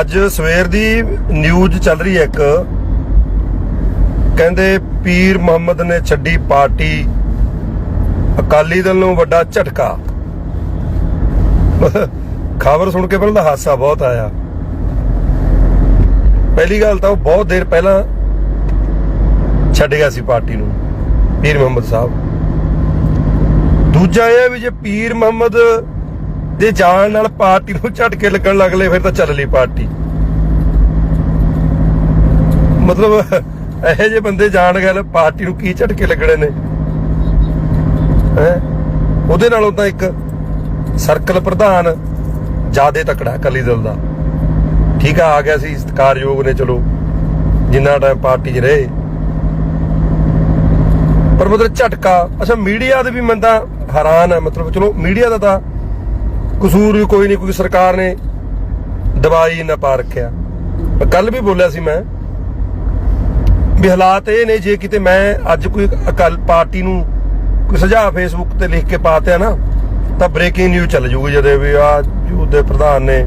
ਅੱਜ ਸਵੇਰ ਦੀ ਨਿਊਜ਼ ਚੱਲ ਰਹੀ ਹੈ ਇੱਕ। ਕਹਿੰਦੇ ਪੀਰ ਮੁਹੰਮਦ ਨੇ ਛੱਡੀ ਪਾਰਟੀ। ਅਕਾਲੀ ਦਲ ਨੂੰ ਵੱਡਾ ਝਟਕਾ। ਖਬਰ ਸੁਣ ਕੇ ਪਹਿਲਾਂ ਤਾਂ ਹਾਸਾ ਬਹੁਤ ਆਇਆ। ਪਹਿਲੀ ਗੱਲ ਤਾਂ ਉਹ ਬਹੁਤ ਦੇਰ ਪਹਿਲਾਂ ਛੱਡ ਗਿਆ ਸੀ ਪਾਰਟੀ ਨੂੰ, ਪੀਰ ਮੁਹੰਮਦ ਸਾਹਿਬ। ਦੂਜਾ ਇਹ ਵੀ ਜੇ ਪੀਰ ਮੁਹੰਮਦ ਦੇ ਜਾਣ ਨਾਲ ਪਾਰਟੀ ਨੂੰ ਝਟਕੇ ਲੱਗਣ ਲੱਗ ਲਏ, ਫਿਰ ਤਾਂ ਚੱਲ ਲਈ ਪਾਰਟੀ। ਮਤਲਬ, ਇਹੋ ਜਿਹੇ ਬੰਦੇ ਜਾਣ ਗਏ ਪਾਰਟੀ ਨੂੰ ਕੀ ਝਟਕੇ ਲੱਗਣੇ ਨੇ? ਹੈ? ਉਹਦੇ ਨਾਲੋਂ ਤਾਂ ਇੱਕ ਸਰਕਲ ਪ੍ਰਧਾਨ ਜਿਆਦੇ ਤਕੜਾ ਅਕਾਲੀ ਦਲ ਦਾ। ਠੀਕ ਆ ਆ ਗਿਆ ਸੀ, ਸਤਿਕਾਰਯੋਗ ਨੇ, ਚਲੋ, ਜਿੰਨਾ ਟਾਈਮ ਪਾਰਟੀ 'ਚ ਰਹੇ। ਪਰ ਮਤਲਬ ਝਟਕਾ। ਅੱਛਾ, ਮੀਡੀਆ ਦੇ ਵੀ ਮੈਂ ਤਾਂ ਹੈਰਾਨ ਹੈ, ਮਤਲਬ ਚਲੋ ਮੀਡੀਆ ਦਾ ਤਾਂ ਕਸੂਰ ਵੀ ਕੋਈ ਨਹੀਂ ਕੋਈ ਸਰਕਾਰ ਨੇ ਦਵਾਈ ਨਾ ਪਾ ਰੱਖਿਆ। ਕੱਲ ਵੀ ਬੋਲਿਆ ਸੀ ਮੈਂ ਵੀ ਹਾਲਾਤ ਇਹ ਨੇ, ਜੇ ਕਿਤੇ ਮੈਂ ਅੱਜ ਕੋਈ ਅਕਾਲ ਪਾਰਟੀ ਨੂੰ ਕੋਈ ਸੁਝਾਅ ਫੇਸਬੁੱਕ ਤੇ ਲਿਖ ਕੇ ਪਾਤਿਆ ਨਾ, ਤਾਂ ਬ੍ਰੇਕਿੰਗ ਨਿਊਜ਼ ਚੱਲ ਜੂਗੀ ਜਦੇ ਵੀ ਆ ਯੂਥ ਦੇ ਪ੍ਰਧਾਨ ਨੇ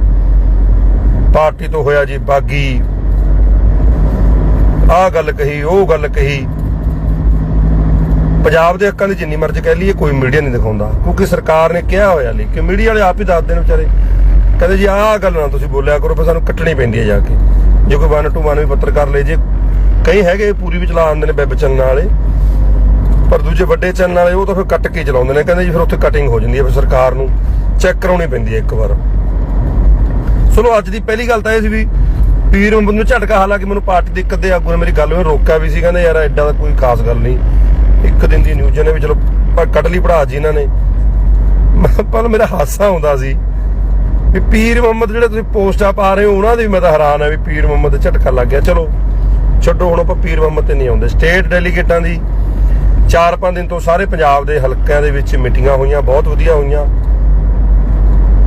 ਪਾਰਟੀ ਤੋਂ ਹੋਇਆ ਜੀ ਬਾਗੀ। ਆ ਗੱਲ ਕਹੀ, ਉਹ ਗੱਲ ਕਹੀ। ਪੰਜਾਬ ਦੇ ਹੱਕਾਂ ਦੀ ਜਿੰਨੀ ਮਰਜ਼ੀ ਕਹਿ ਲਈਏ, ਕੋਈ ਮੀਡੀਆ ਨਹੀਂ ਦਿਖਾਉਂਦਾ। ਕਿਉਂਕਿ ਸਰਕਾਰ ਨੇ ਕਿਹਾ ਹੋਇਆ ਲਈ ਕਿ ਮੀਡੀਆ ਵਾਲੇ ਆਪ ਹੀ ਦੱਸਦੇ ਨੇ ਵਿਚਾਰੇ। ਕਹਿੰਦੇ ਜੀ, ਆਹ ਗੱਲ ਨਾ ਤੁਸੀਂ ਬੋਲਿਆ ਕਰੋ, ਫਿਰ ਸਾਨੂੰ ਕੱਟਣੀ ਪੈਂਦੀ ਹੈ ਜਾ ਕੇ। ਜੇ ਕੋਈ ਵਨ ਟੂ ਵਨ ਵੀ ਪੱਤਰਕਾਰ ਲੈ ਜੇ ਕਈ ਹੈਗੇ ਪੂਰੀ ਵੀ ਚਲਾ ਆਉਂਦੇ ਨੇ ਵੈਬ ਚੈਨਲ ਵਾਲੇ, ਪਰ ਦੂਜੇ ਵੱਡੇ ਚੈਨਲ ਵਾਲੇ, ਉਹ ਤਾਂ ਫਿਰ ਕੱਟ ਕੇ ਚਲਾਉਂਦੇ ਨੇ। ਕਹਿੰਦੇ ਜੀ, ਫਿਰ ਉੱਥੇ ਕਟਿੰਗ ਹੋ ਜਾਂਦੀ ਹੈ ਫਿਰ ਸਰਕਾਰ ਨੂੰ। ਚੈੱਕ ਕਰਾਉਣੀ ਪੈਂਦੀ ਹੈ ਇੱਕ ਵਾਰ। ਚਲੋ, ਅੱਜ ਦੀ ਪਹਿਲੀ ਗੱਲ ਤਾਂ ਇਹ ਸੀ ਵੀ ਪੀਰ ਮੁਹੰਮਦ ਨੂੰ ਝਟਕਾ, ਹਾਲਾਂਕਿ ਮੈਨੂੰ ਪਾਰਟੀ ਦੇ ਇੱਕ ਅੱਧੇ ਆਗੂ ਨੇ ਮੇਰੀ ਗੱਲ ਵਿੱਚ ਰੋਕਿਆ ਵੀ ਸੀ। ਕਹਿੰਦੇ, ਯਾਰ, ਐਡਾ ਦਾ ਕੋਈ ਖਾਸ ਗੱਲ ਨਹੀਂ। ਇੱਕ ਦਿਨ ਦੀ ਨਿਊਜ਼ ਨੇ ਵੀ ਚਲੋ ਕੱਟ ਲਈ ਪੜਾ ਜੀ ਇਹਨਾਂ ਨੇ। ਪਰ ਮੇਰਾ ਹਾਸਾ ਆਉਂਦਾ ਸੀ ਵੀ ਪੀਰ ਮੁਹੰਮਦ ਜਿਹੜੇ ਤੁਸੀਂ ਪੋਸਟਾਂ ਪਾ ਰਹੇ ਹੋ, ਉਹਨਾਂ ਦੇ ਵੀ ਮੈਂ ਤਾਂ ਹੈਰਾਨ ਆ ਵੀ ਪੀਰ ਮੁਹੰਮਦ ਝਟਕਾ ਲੱਗ ਗਿਆ। ਚਲੋ, ਛੱਡੋ, ਹੁਣ ਆਪਾਂ ਪੀਰ ਮੁਹੰਮਦ ਤੇ ਨਹੀਂ ਆਉਂਦੇ। ਸਟੇਟ ਡੈਲੀਗੇਟਾਂ ਦੀ 4-5 ਦਿਨ ਤੋਂ ਸਾਰੇ ਪੰਜਾਬ ਦੇ ਹਲਕਿਆਂ ਦੇ ਵਿੱਚ ਮੀਟਿੰਗਾਂ ਹੋਈਆਂ, ਬਹੁਤ ਵਧੀਆ ਹੋਈਆਂ।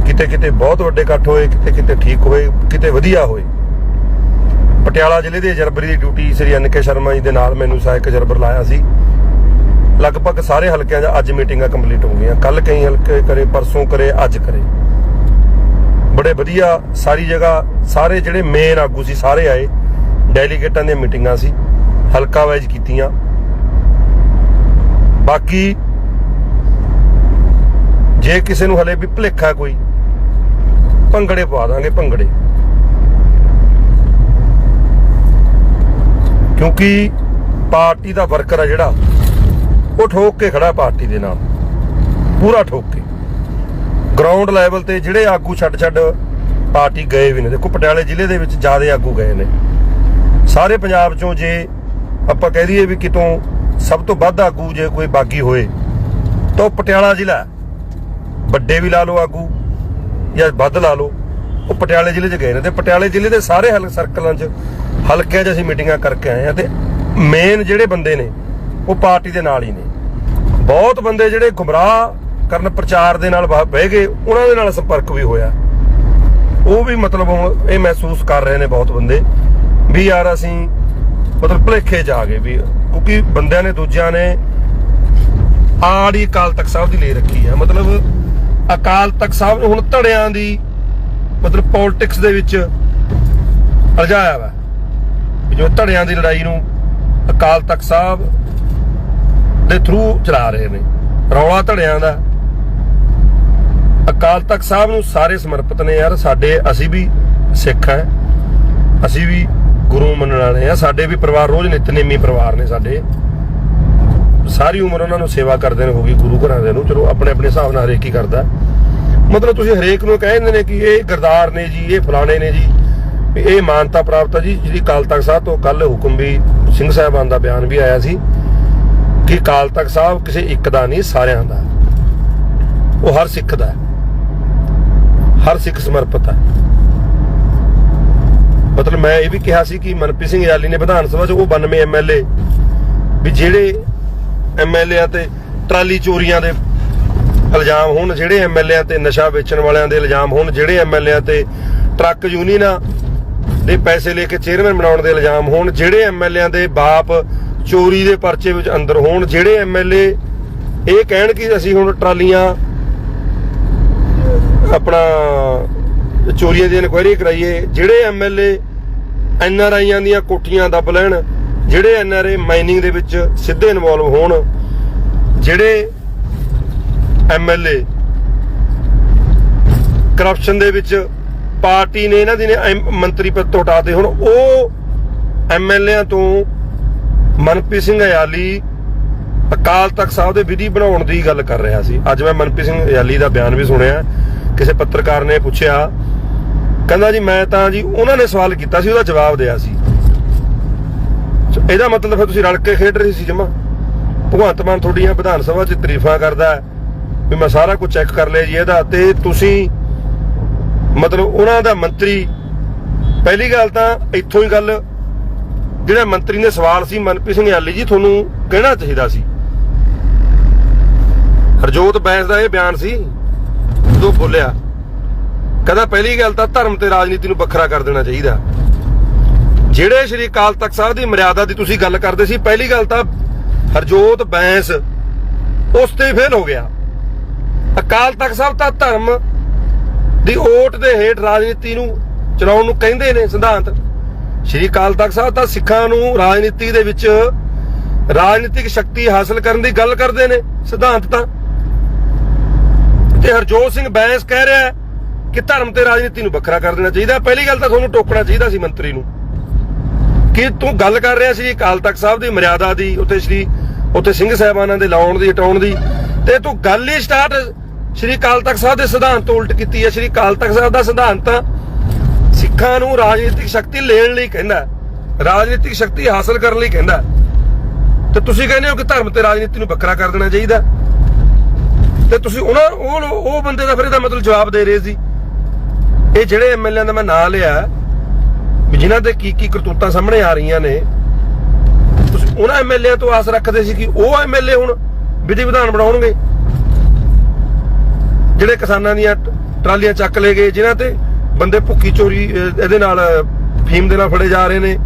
ਕਿਤੇ ਕਿਤੇ ਬਹੁਤ ਵੱਡੇ ਇਕੱਠ ਹੋਏ, ਕਿਤੇ ਕਿਤੇ ਠੀਕ ਹੋਏ, ਕਿਤੇ ਵਧੀਆ ਹੋਏ। ਪਟਿਆਲਾ ਜ਼ਿਲ੍ਹੇ ਦੇ ਜਰਬਰੀ ਦੀ ਡਿਊਟੀ ਸ੍ਰੀ ਅਨਕੇ ਸ਼ਰਮਾ ਜੀ ਦੇ ਨਾਲ ਮੈਨੂੰ ਸਹਾਇਕ ਜਰਬਰ ਲਾਇਆ ਸੀ। ਲਗਭਗ ਸਾਰੇ ਹਲਕਿਆਂ 'ਚ ਅੱਜ ਮੀਟਿੰਗਾਂ ਕੰਪਲੀਟ ਹੋ ਗਈਆਂ। ਕੱਲ ਕਈ ਹਲਕੇ ਕਰੇ, ਪਰਸੋਂ ਕਰੇ, ਅੱਜ ਕਰੇ। ਬੜੇ ਵਧੀਆ, ਸਾਰੀ ਜਗ੍ਹਾ, ਸਾਰੇ ਜਿਹੜੇ ਮੇਨ ਆਗੂ ਸੀ, ਸਾਰੇ ਆਏ। ਡੈਲੀਗੇਟਾਂ ਦੀਆਂ ਮੀਟਿੰਗਾਂ ਸੀ, ਹਲਕਾ ਵਾਈਜ਼ ਕੀਤੀਆਂ। ਬਾਕੀ ਜੇ ਕਿਸੇ ਨੂੰ ਹਲੇ ਵੀ ਭੁਲੇਖਾ ਕੋਈ, ਭੰਗੜੇ ਪਾ ਦਾਂਗੇ, ਭੰਗੜੇ। ਕਿਉਂਕਿ ਪਾਰਟੀ ਦਾ ਵਰਕਰ ਆ ਜਿਹੜਾ ਉਹ ਠੋਕ ਕੇ ਖੜਾ ਪਾਰਟੀ ਦੇ ਨਾਲ। ਪੂਰਾ ਠੋਕ ਕੇ। ਗਰਾਊਂਡ ਲੈਵਲ ਤੇ ਜਿਹੜੇ ਆਗੂ ਛੱਡ ਛੱਡ ਪਾਰਟੀ ਗਏ ਵੀ ਨੇ। ਦੇਖੋ, ਪਟਿਆਲੇ ਜ਼ਿਲ੍ਹੇ ਦੇ ਵਿੱਚ ਜ਼ਿਆਦਾ ਆਗੂ ਗਏ ਨੇ। ਸਾਰੇ ਪੰਜਾਬ ਚੋਂ ਜੇ ਆਪਾਂ ਕਹਿ ਦਈਏ ਵੀ ਕਿਤੋਂ ਸਭ ਤੋਂ ਵੱਧ ਆਗੂ ਜੇ ਕੋਈ ਬਾਗੀ ਹੋਏ, ਤਾਂ ਉਹ ਪਟਿਆਲਾ ਜ਼ਿਲ੍ਹਾ ਵੱਡੇ ਵੀ ਲਾ ਲਓ ਆਗੂ ਜਾਂ ਵੱਧ ਲਾ ਲਓ, ਉਹ ਪਟਿਆਲੇ ਜ਼ਿਲ੍ਹੇ 'ਚ ਗਏ ਨੇ। ਤੇ ਪਟਿਆਲੇ ਜ਼ਿਲ੍ਹੇ ਦੇ ਸਾਰੇ ਹਲਕ ਸਰਕਲਾਂ 'ਚ ਹਲਕਿਆਂ 'ਚ ਅਸੀਂ ਮੀਟਿੰਗਾਂ ਕਰਕੇ ਆਏ ਆ ਤੇ ਮੇਨ ਜਿਹੜੇ ਬੰਦੇ ਨੇ ਉਹ ਪਾਰਟੀ ਦੇ ਨਾਲ ਹੀ ਨੇ। ਬਹੁਤ ਬੰਦੇ ਜਿਹੜੇ ਗੁੰਮਰਾਹ ਕਰਨ ਪ੍ਰਚਾਰ ਦੇ ਨਾਲ ਬਹਿ ਗਏ, ਉਹਨਾਂ ਦੇ ਨਾਲ ਸੰਪਰਕ ਵੀ ਹੋਇਆ। ਉਹ ਵੀ ਮਤਲਬ ਹੁਣ ਇਹ ਮਹਿਸੂਸ ਕਰ ਰਹੇ ਨੇ ਬਹੁਤ ਬੰਦੇ ਵੀ ਯਾਰ ਅਸੀਂ ਮਤਲਬ ਭੁਲੇਖੇ ਜਾ ਗਏ ਵੀ ਕਿਉਂਕਿ ਬੰਦਿਆਂ ਨੇ ਦੂਜਿਆਂ ਨੇ ਆੜੀ ਅਕਾਲ ਤਖਤ ਸਾਹਿਬ ਦੀ ਲੈ ਰੱਖੀ ਹੈ ਮਤਲਬ ਅਕਾਲ ਤਖਤ ਸਾਹਿਬ ਨੂੰ ਹੁਣ ਧੜਿਆਂ ਦੀ ਮਤਲਬ ਪੋਲਿਟਿਕਸ ਦੇ ਵਿੱਚ ਰਜਾਇਆ ਵਾ ਜੋ ਧੜਿਆਂ ਦੀ ਲੜਾਈ ਨੂੰ ਅਕਾਲ ਤਖਤ ਸਾਹਿਬ ਦੇ ਥਰੂ ਚਲਾ ਰਹੇ ਨੇ। ਰੌਲਾ ਧੜਿਆਂ ਦਾ। ਅਕਾਲ ਤਖਤ ਸਾਹਿਬ ਨੂੰ ਸਾਰੇ ਸਮਰਪਿਤ ਨੇ ਯਾਰ। ਸਾਡੇ ਅਸੀਂ ਵੀ ਸਿੱਖ ਹੈ। ਅਸੀਂ ਵੀ ਗੁਰੂ ਮੰਨਣ ਵਾਲੇ ਆ ਸਾਡੇ ਵੀ ਪਰਿਵਾਰ ਰੋਜ਼ ਨਿਤਨੇਮੀ ਪਰਿਵਾਰ ਨੇ ਸਾਡੇ। ਸਾਰੀ ਉਮਰ ਉਹਨਾਂ ਨੂੰ ਸੇਵਾ ਕਰਦੇ ਨੇ, ਹੋ ਗਈ ਗੁਰੂ ਘਰਾਂ ਦੇ ਨੂੰ। ਚਲੋ, ਆਪਣੇ ਆਪਣੇ ਹਿਸਾਬ ਨਾਲ ਹਰੇਕ ਹੀ ਕਰਦਾ। ਮਤਲਬ ਤੁਸੀਂ ਹਰੇਕ ਨੂੰ ਕਹਿ ਦਿੰਦੇ ਨੇ ਕਿ ਇਹ ਗਰਦਾਰ ਨੇ ਜੀ, ਇਹ ਫਲਾਣੇ ਨੇ ਜੀ। ਇਹ ਮਾਨਤਾ ਪ੍ਰਾਪਤ ਹੈ ਜੀ। ਜਿਹੜੀ ਕਾਲ ਤਖਤ ਸਾਹਿਬ ਤੋਂ ਕੱਲ ਹੁਕਮ ਵੀ ਸਿੰਘ ਸਾਹਿਬਾਨ ਦਾ ਬਿਆਨ ਵੀ ਆਇਆ ਸੀ। ਕਿ ਕਾਲ ਤਖਤ ਸਾਹਿਬ ਕਿਸੇ ਇੱਕ ਦਾ ਨਹੀਂ, ਸਾਰਿਆਂ ਦਾ। ਉਹ ਹਰ ਸਿੱਖ ਦਾ ਹਰ ਸਿੱਖ ਸਮਰਪਿਤ ਹੈ। ਮਤਲਬ ਮੈਂ ਇਹ ਵੀ ਕਿਹਾ ਸੀ ਕਿ ਮਨਪ੍ਰੀਤ ਸਿੰਘ ਯਾਲੀ ਨੇ ਵਿਧਾਨ ਸਭਾ 'ਚ ਉਹ 92 ਐਮਐਲਏ ਵੀ ਜਿਹੜੇ ਐਮਐਲਏ ਤੇ ਟਰਾਲੀ ਚੋਰੀਆਂ ਦੇ ਇਲਜ਼ਾਮ ਹੋਣ, ਜਿਹੜੇ ਐਮਐਲਏ ਤੇ ਨਸ਼ਾ ਵੇਚਣ ਵਾਲਿਆਂ ਦੇ ਇਲਜ਼ਾਮ ਹੋਣ, ਜਿਹੜੇ ਐਮਐਲਏ ਤੇ ਟਰੱਕ ਯੂਨੀਅਨਾਂ ਦੇ ਪੈਸੇ ਲੈ ਕੇ ਚੇਅਰਮੈਨ ਬਣਾਉਣ ਦੇ ਇਲਜ਼ਾਮ ਹੋਣ, ਜਿਹੜੇ ਐਮਐਲਏ ਦੇ ਬਾਪ ਚੋਰੀ ਦੇ ਪਰਚੇ ਵਿੱਚ ਅੰਦਰ ਹੋਣ, ਜਿਹੜੇ ਐਮਐਲਏ ਇਹ ਕਹਿਣ ਕਿ ਅਸੀਂ ਹੁਣ ਟਰਾਲੀਆਂ, ਆਪਣਾ ਚੋਰੀਆਂ ਦੀ ਇਨਕੁਆਇਰੀ ਕਰਾਈਏ, ਜਿਹੜੇ ਐਮਐਲਏ ਐਨਆਰਆਈਆਂ ਦੀਆਂ ਕੋਠੀਆਂ ਦੱਬ ਲੈਣ, ਜਿਹੜੇ ਐਨਆਰਏ ਮਾਈਨਿੰਗ ਦੇ ਵਿੱਚ ਸਿੱਧੇ ਇਨਵੋਲਵ ਹੋਣ, ਜਿਹੜੇ ਐਮਐਲਏ ਕਰਪਸ਼ਨ ਦੇ ਵਿੱਚ ਪਾਰਟੀ ਨੇ ਇਹਨਾਂ ਦੀ ਨੇ ਮੰਤਰੀ ਪਦ ਤੋਂ ਹਟਾਤੇ ਹੁਣ, ਉਹ ਐਮਐਲਏਆਂ ਤੋਂ ਮਨਪ੍ਰੀਤ ਸਿੰਘ ਅਯਾਲੀ ਅਕਾਲ ਤਖਤ ਸਾਹਿਬ ਦੇ ਵਿਧੀ ਬਣਾਉਣ ਦੀ ਗੱਲ ਕਰ ਰਿਹਾ ਸੀ। ਅੱਜ ਮੈਂ ਮਨਪ੍ਰੀਤ ਸਿੰਘ ਅਯਾਲੀ ਦਾ ਬਿਆਨ ਵੀ ਸੁਣਿਆ। ਕਿਸੇ ਪੱਤਰਕਾਰ ਨੇ ਪੁੱਛਿਆ, ਕਹਿੰਦਾ ਜੀ, ਮੈਂ ਤਾਂ ਜੀ, ਉਹਨਾਂ ਨੇ ਸਵਾਲ ਕੀਤਾ ਸੀ, ਉਹਦਾ ਜਵਾਬ ਦਿਆ ਸੀ। ਇਹਦਾ ਮਤਲਬ ਫਿਰ ਤੁਸੀਂ ਰਲ ਕੇ ਖੇਡ ਰਹੇ ਸੀ ਜਮਾ। ਭਗਵੰਤ ਮਾਨ ਤੁਹਾਡੀਆਂ ਵਿਧਾਨ ਸਭਾ 'ਚ ਤਾਰੀਫਾਂ ਕਰਦਾ ਵੀ ਮੈਂ ਸਾਰਾ ਕੁਝ ਚੈੱਕ ਕਰ ਲਿਆ ਜੀ ਇਹਦਾ ਤੇ ਤੁਸੀਂ ਮਤਲਬ ਉਹਨਾਂ ਦਾ ਮੰਤਰੀ, ਪਹਿਲੀ ਗੱਲ ਤਾਂ ਇੱਥੋਂ ਹੀ ਗੱਲ ਜਿਹੜਾ ਮੰਤਰੀ ਨੇ ਸਵਾਲ ਸੀ, ਮਨਪ੍ਰੀਤ ਸਿੰਘ ਯਾਲੀ ਜੀ, ਤੁਹਾਨੂੰ ਕਹਿਣਾ ਚਾਹੀਦਾ ਸੀ। ਹਰਜੋਤ ਬੈਂਸ ਦਾ ਇਹ ਬਿਆਨ ਸੀ, ਜਦੋਂ ਬੋਲਿਆ ਕਹਿੰਦਾ, ਪਹਿਲੀ ਗੱਲ ਤਾਂ ਧਰਮ ਤੇ ਰਾਜਨੀਤੀ ਨੂੰ ਵੱਖਰਾ ਕਰ ਦੇਣਾ ਚਾਹੀਦਾ। ਜਿਹੜੇ ਸ਼੍ਰੀ ਅਕਾਲ ਤਖਤ ਸਾਹਿਬ ਦੀ ਮਰਿਆਦਾ ਦੀ ਤੁਸੀਂ ਗੱਲ ਕਰਦੇ ਸੀ, ਪਹਿਲੀ ਗੱਲ ਤਾਂ ਹਰਜੋਤ ਬੈਂਸ, ਉਸ ਤੇ ਫੇਲ ਹੋ ਗਿਆ। ਅਕਾਲ ਤਖਤ ਸਾਹਿਬ ਤਾਂ ਧਰਮ ਦੀ ਓਟ ਦੇ ਹੇਠ ਰਾਜਨੀਤੀ ਨੂੰ ਚਲਾਉਣ ਨੂੰ ਕਹਿੰਦੇ ਨੇ, ਸਿਧਾਂਤ। ਸ਼੍ਰੀ ਅਕਾਲ ਤਖਤ ਸਾਹਿਬ, ਤਾਂ ਸਿੱਖਾਂ ਨੂੰ ਰਾਜਨੀਤੀ ਦੇ ਵਿੱਚ ਰਾਜਨੀਤਿਕ ਸ਼ਕਤੀ ਹਾਸਲ ਕਰਨ ਦੀ ਗੱਲ ਕਰਦੇ ਨੇ, ਸਿਧਾਂਤ ਤਾਂ। ਤੇ ਹਰਜੋਤ ਸਿੰਘ ਬੈਂਸ ਕਹਿ ਰਿਹਾ ਕਿ ਧਰਮ ਤੇ ਰਾਜਨੀਤੀ ਨੂੰ ਵੱਖਰਾ ਕਰ ਦੇਣਾ ਚਾਹੀਦਾ। ਪਹਿਲੀ ਗੱਲ ਤਾਂ ਤੁਹਾਨੂੰ ਟੋਕਣਾ ਚਾਹੀਦਾ ਸੀ ਮੰਤਰੀ ਨੂੰ। ਕਿ ਤੂੰ ਗੱਲ ਕਰ ਰਿਹਾ ਸੀ ਅਕਾਲ ਤਖਤ ਸਾਹਿਬ ਦੀ ਮਰਿਆਦਾ ਦੀ, ਉੱਥੇ ਸ਼੍ਰੀ, ਉੱਥੇ ਸਿੰਘ ਸਾਹਿਬਾਨਾਂ ਦੇ ਲਾਉਣ ਦੀ, ਹਟਾਉਣ ਦੀ। ਤੇ ਤੂੰ ਗੱਲ ਹੀ ਸਟਾਰਟ ਸ਼੍ਰੀ ਅਕਾਲ ਤਖਤ ਸਾਹਿਬ ਦੇ ਸਿਧਾਂਤ ਤੋਂ ਉਲਟ ਕੀਤੀ ਹੈ। ਸ਼੍ਰੀ ਅਕਾਲ ਤਖਤ ਸਾਹਿਬ ਦਾ ਸਿਧਾਂਤ ਤਾਂ ਸਿੱਖਾਂ ਨੂੰ ਰਾਜਨੀਤਿਕ ਸ਼ਕਤੀ ਲੈਣ ਲਈ ਕਹਿੰਦਾ ਰਾਜਨੀਤਿਕ ਸ਼ਕਤੀ ਹਾਸਲ ਕਰਨ ਲਈ ਕਹਿੰਦਾ ਤੇ ਤੁਸੀਂ ਕਹਿੰਦੇ ਹੋ ਕਿ ਧਰਮ ਤੇ ਰਾਜਨੀਤੀ ਨੂੰ ਵੱਖਰਾ ਕਰ ਦੇਣਾ ਚਾਹੀਦਾ ਤੇ ਤੁਸੀਂ ਉਹਨਾਂ ਉਹ ਉਹ ਬੰਦੇ ਦਾ ਫਿਰ ਇਹਦਾ ਮਤਲਬ ਜਵਾਬ ਦੇ ਰਹੇ ਸੀ। ਇਹ ਜਿਹੜੇ ਐਮਐਲਏ ਦਾ ਮੈਂ ਨਾਂ ਲਿਆ ਵੀ ਜਿਨ੍ਹਾਂ ਦੇ ਕੀ ਕੀ ਕਰਤੂਤਾਂ ਸਾਹਮਣੇ ਆ ਰਹੀਆਂ ਨੇ, ਤੁਸੀਂ ਉਹਨਾਂ ਐਮਐਲਏ ਤੋਂ ਆਸ ਰੱਖਦੇ ਸੀ ਕਿ ਉਹ ਐਮਐਲਏ ਹੁਣ ਵਿਧੀ ਵਿਧਾਨ ਬਣਾਉਣਗੇ। ਜਿਹੜੇ ਕਿਸਾਨਾਂ ਦੀਆਂ ਟਰਾਲੀਆਂ ਚੱਕ ਲਏ ਗਏ, ਜਿਨ੍ਹਾਂ ਤੇ ਬੰਦੇ ਭੁੱਕੀ ਚੋਰੀ ਇਹਦੇ ਨਾਲ ਫੀਮ ਦੇ ਨਾਲ ਫੜੇ ਜਾ ਰਹੇ ਨੇ,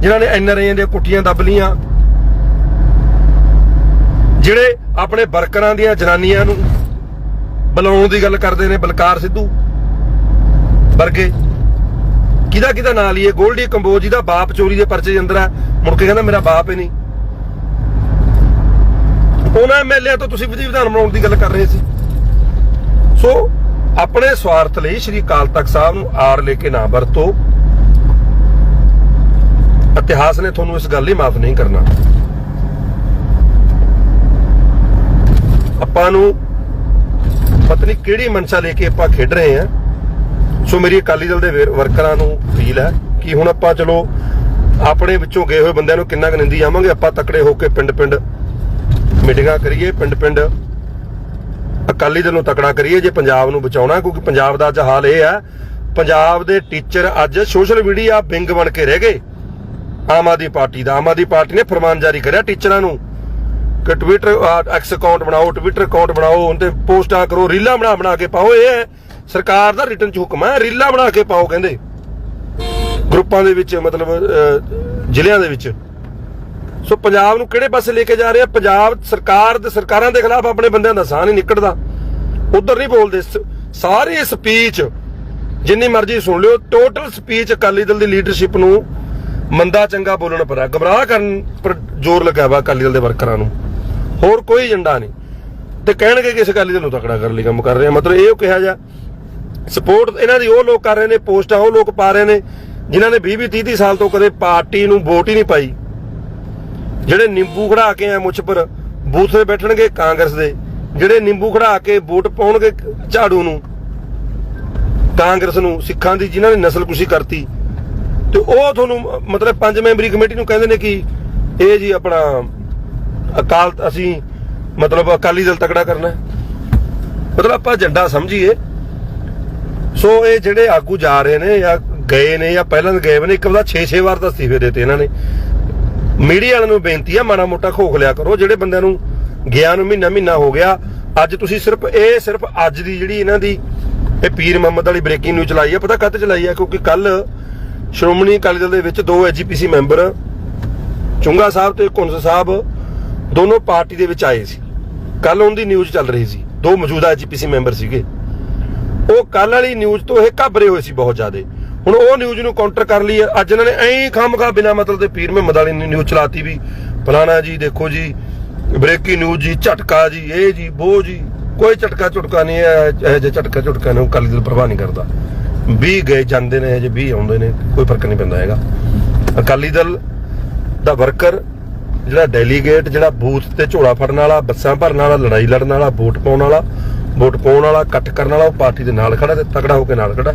ਜਿਨ੍ਹਾਂ ਨੇ ਐਨਆਰਆਈਆਂ ਦੀਆਂ ਕੁੱਟੀਆਂ ਦੱਬ ਲੀਆਂ ਜਿਹੜੇ ਆਪਣੇ ਵਰਕਰਾਂ ਦੀਆਂ ਜਨਾਨੀਆਂ ਨੂੰ ਬੁਲਾਉਣ ਦੀ ਗੱਲ ਕਰਦੇ ਨੇ, ਬਲਕਾਰ ਸਿੱਧੂ ਵਰਗੇ। ਕਿਹਦਾ ਕਿਹਦਾ ਨਾਂ ਲਈਏ? ਗੋਲਡੀ ਕੰਬੋਜ ਜਿਹਦਾ ਬਾਪ ਚੋਰੀ ਦੇ ਪਰਚੇ ਦੇ ਅੰਦਰ ਆ। ਮੁੜ ਕੇ ਕਹਿੰਦਾ, ਮੇਰਾ ਬਾਪ ਹੀ ਨਹੀਂ। ਉਹਨਾਂ ਐਮਐਲਏ ਤੋਂ ਤੁਸੀਂ ਵਿਧੀ ਵਿਧਾਨ ਬਣਾਉਣ ਦੀ ਗੱਲ ਕਰ ਰਹੇ ਸੀ। ਸੋ ਆਪਣੇ ਸਵਾਰਥ ਲਈ ਸ਼੍ਰੀ ਅਕਾਲ ਤਖਤ ਸਾਹਿਬ ਨੂੰ ਆਰ ਲੈ ਕੇ ਨਾ ਵਰਤੋ। ਇਤਿਹਾਸ ਨੇ ਤੁਹਾਨੂੰ ਇਸ ਗੱਲ ਲਈ ਮਾਫ ਨਹੀਂ ਕਰਨਾ। ਆਪਾਂ ਨੂੰ ਪਤਾ ਨਹੀਂ ਕਿਹੜੀ ਮਨਸ਼ਾ ਲੈ ਕੇ ਆਪਾਂ ਖੇਡ ਰਹੇ ਹਾਂ। ਸੋ ਮੇਰੀ ਅਕਾਲੀ ਦਲ ਦੇ ਵਰਕਰਾਂ ਨੂੰ ਅਪੀਲ ਹੈ ਕਿ ਹੁਣ ਆਪਾਂ ਚਲੋ ਆਪਣੇ ਵਿੱਚੋਂ ਗਏ ਹੋਏ ਬੰਦਿਆਂ ਨੂੰ ਕਿੰਨਾ ਕੁ ਨਿੰਦੀ ਜਾਵਾਂਗੇ ਆਪਾਂ ਤਕੜੇ ਹੋ ਕੇ ਪਿੰਡ-ਪਿੰਡ ਮੀਟਿੰਗਾਂ ਕਰੀਏ, ਪਿੰਡ-ਪਿੰਡ ਅਕਾਲੀ ਦਲ ਨੂੰ ਤਕੜਾ ਕਰੀਏ ਜੇ ਪੰਜਾਬ ਨੂੰ ਬਚਾਉਣਾ ਕਿਉਂਕਿ ਪੰਜਾਬ ਦਾ ਅੱਜ ਹਾਲ ਇਹ ਹੈ ਪੰਜਾਬ ਦੇ ਟੀਚਰ ਅੱਜ ਸੋਸ਼ਲ ਮੀਡੀਆ ਬਿੰਗ ਬਣ ਕੇ ਰਹਿ ਗਏ। ਆਮ ਆਦਮੀ ਪਾਰਟੀ ਦਾ ਆਮ ਆਦਮੀ ਪਾਰਟੀ ਨੇ ਫਰਮਾਨ ਜਾਰੀ ਕਰਿਆ ਟੀਚਰਾਂ ਨੂੰ ਕਿ ਟਵਿੱਟਰ ਐਕਸ ਅਕਾਊਂਟ ਬਣਾਓ ਟਵਿੱਟਰ ਅਕਾਊਂਟ ਬਣਾਓ ਉਹਦੇ ਪੋਸਟਾਂ ਕਰੋ ਰੀਲਾਂ ਬਣਾ ਬਣਾ ਕੇ ਪਾਓ ਇਹ ਸਰਕਾਰ ਦਾ ਰਿਟਰਨ ਚ ਹੁਕਮ ਹੈ ਰੀਲਾਂ ਬਣਾ ਕੇ ਪਾਓ ਕਹਿੰਦੇ। ਗਰੁੱਪਾਂ ਦੇ ਵਿੱਚ ਮਤਲਬ ਅਹ, ਜ਼ਿਲ੍ਹਿਆਂ ਦੇ ਵਿੱਚ। ਸੋ ਪੰਜਾਬ ਨੂੰ ਕਿਹੜੇ ਪਾਸੇ ਲੈ ਕੇ ਜਾ ਰਹੇ? ਆ ਪੰਜਾਬ ਸਰਕਾਰ ਤੇ ਸਰਕਾਰਾਂ ਦੇ ਖਿਲਾਫ ਆਪਣੇ ਬੰਦਿਆਂ ਦਾ ਸਾਹ ਨਹੀਂ ਨਿਕਲਦਾ ਉਧਰ ਨਹੀਂ ਬੋਲਦੇ। ਸਾਰੀ ਸਪੀਚ ਜਿੰਨੀ ਮਰਜ਼ੀ ਸੁਣ ਲਿਓ ਟੋਟਲ ਸਪੀਚ ਅਕਾਲੀ ਦਲ ਦੀ ਲੀਡਰਸ਼ਿਪ ਨੂੰ ਮੰਦਾ ਚੰਗਾ ਬੋਲਣ ਪਰ ਆ। ਗਮਰਾਹ ਕਰਨ ਪਰ ਜ਼ੋਰ ਲੱਗਾ ਵਾ ਅਕਾਲੀ ਦਲ ਦੇ ਵਰਕਰਾਂ ਨੂੰ। ਹੋਰ ਕੋਈ ਏਜੰਡਾ ਨਹੀਂ। ਤੇ ਕਹਿਣਗੇ ਕਿ ਇਸ ਅਕਾਲੀ ਦਲ ਨੂੰ ਤਕੜਾ ਕਰਨ ਲਈ ਕੰਮ ਕਰ ਰਹੇ। ਆ ਮਤਲਬ ਇਹ ਕਿਹਾ ਜਾ ਸਪੋਰਟ ਇਹਨਾਂ ਦੀ ਉਹ ਲੋਕ ਕਰ ਰਹੇ ਨੇ, ਪੋਸਟਾਂ ਉਹ ਲੋਕ ਪਾ ਰਹੇ ਨੇ, ਜਿਨ੍ਹਾਂ ਨੇ 20 20 30 ਸਾਲ ਤੋਂ ਕਦੇ ਪਾਰਟੀ ਨੂੰ ਵੋਟ ਹੀ ਨਹੀਂ ਪਾਈ। ਜਿਹੜੇ ਨਿੰਬੂ ਖੜਾ ਕੇ ਆ ਮੁੱਛ ਪਰ, ਬੂਥ ਤੇ ਬੈਠਣਗੇ ਕਾਂਗਰਸ ਦੇ। ਜਿਹੜੇ ਨਿੰਬੂ ਖੜਾ ਕੇ ਵੋਟ ਪਾਉਣਗੇ ਝਾੜੂ ਨੂੰ, ਕਾਂਗਰਸ ਨੂੰ, ਸਿੱਖਾਂ ਦੀ ਜਿਨ੍ਹਾਂ ਨੇ ਨਸਲਕੁਸ਼ੀ ਕਰਤੀ। ਤੇ ਉਹ ਤੁਹਾਨੂੰ ਮਤਲਬ ਪੰਜ ਮੈਂਬਰੀ ਕਮੇਟੀ ਨੂੰ ਕਹਿੰਦੇ ਨੇ ਕਿ ਇਹ ਜੀ ਆਪਣਾ ਅਕਾਲ, ਅਸੀਂ ਮਤਲਬ ਅਕਾਲੀ ਦਲ ਤਕੜਾ ਕਰਨਾ ਮਤਲਬ ਆਪਾਂ ਏਜੰਡਾ ਸਮਝੀਏ। ਸੋ ਇਹ ਜਿਹੜੇ ਆਗੂ ਜਾ ਰਹੇ ਨੇ ਜਾਂ ਗਏ ਨੇ ਜਾਂ ਪਹਿਲਾਂ ਗਏ ਨੇ, ਇੱਕ ਵਾਰ 6-6 ਵਾਰ ਤਾਂ ਅਸਤੀਫੇ ਦਿੱਤੇ ਇਹਨਾਂ ਨੇ। ਮੀਡੀਆ ਵਾਲਿਆਂ ਨੂੰ ਬੇਨਤੀ ਆ, ਮਾੜਾ ਮੋਟਾ ਖੋਖ ਲਿਆ ਕਰੋ, ਜਿਹੜੇ ਬੰਦਿਆਂ ਨੂੰ ਗਿਆ ਨੂੰ ਮਹੀਨਾ ਮਹੀਨਾ ਹੋ ਗਿਆ, ਅੱਜ ਤੁਸੀਂ ਸਿਰਫ, ਇਹ ਸਿਰਫ ਅੱਜ ਦੀ ਜਿਹੜੀ ਇਹਨਾਂ ਦੀ, ਇਹ ਪੀਰ ਮੁਹੰਮਦ ਵਾਲੀ ਬ੍ਰੇਕਿੰਗ ਨਿਊਜ਼ ਚਲਾਈ ਆ, ਪਤਾ ਕੱਤ ਚਲਾਈ ਆ? ਕਿਉਂਕਿ ਕੱਲ ਸ਼੍ਰੋਮਣੀ ਅਕਾਲੀ ਦਲ ਦੇ ਵਿੱਚ ਦੋ ਐਜੀਪੀਸੀ ਮੈਂਬਰ ਚੁੰਗਾ ਸਾਹਿਬ ਤੇ ਕੁੰਸ ਸਾਹਿਬ, ਦੋਨੋਂ ਪਾਰਟੀ ਦੇ ਵਿੱਚ ਆਏ ਸੀ। ਕੱਲ ਉਹਦੀ ਨਿਊਜ਼ ਚੱਲ ਰਹੀ ਸੀ। ਦੋ ਮੌਜੂਦਾ ਜੀਪੀਸੀ ਮੈਂਬਰ ਸੀਗੇ। ਉਹ ਕੱਲ ਵਾਲੀ ਨਿਊਜ਼ ਤੋਂ ਇਹ ਘਬਰੇ ਹੋਏ ਸੀ ਬਹੁਤ ਜ਼ਿਆਦੇ। ਹੁਣ ਉਹ ਨਿਊਜ਼ ਨੂੰ ਕਾਊਂਟਰ ਕਰ ਲਈ ਹੈ। ਅੱਜ ਇਹਨਾਂ ਨੇ ਐਂ ਖਾਮਖਾ ਬਿਨਾ ਮਤਲਬ ਦੇ ਪੀਰ ਮਹਿਮਦ ਵਾਲੀ ਨਿਊਜ਼ ਚਲਾਤੀ ਵੀ, ਫਲਾਣਾ ਜੀ, ਦੇਖੋ ਜੀ ਬ੍ਰੇਕਿੰਗ ਨਿਊਜ਼ ਜੀ, ਝਟਕਾ ਜੀ, ਇਹ ਜੀ ਉਹ ਜੀ, ਕੋਈ ਝਟਕਾ ਝਟਕਾ ਨਹੀਂ ਹੈ, ਇਹ ਜੇ ਝਟਕਾ ਝਟਕਾ ਨੂੰ ਕੱਲ ਦਿਲ ਪ੍ਰਵਾਹ ਨਹੀਂ ਕਰਦਾ। 20 ਗਏ, ਜਾਂਦੇ ਨੇ ਜੇ 20 ਆਉਂਦੇ ਨੇ, ਕੋਈ ਫ਼ਰਕ ਨਹੀਂ ਪੈਂਦਾ ਹੈਗਾ। ਅਕਾਲੀ ਦਲ ਦਾ ਵਰਕਰ, ਜਿਹੜਾ ਡੈਲੀਗੇਟ ਜਿਹੜਾ ਬੂਥ ਤੇ ਝੋਲਾ ਫੜਨ ਵਾਲਾ, ਬੱਸਾਂ ਭਰਨ ਵਾਲਾ, ਲੜਾਈ ਲੜਨ ਵਾਲਾ, ਵੋਟ ਪਾਉਣ ਵਾਲਾ, ਵੋਟ ਪਾਉਣ ਵਾਲਾ, ਇਕੱਠ ਕਰਨ ਵਾਲਾ, ਉਹ ਪਾਰਟੀ ਦੇ ਨਾਲ ਖੜਾ ਤੇ ਤਕੜਾ ਹੋ ਕੇ ਨਾਲ ਖੜਾ।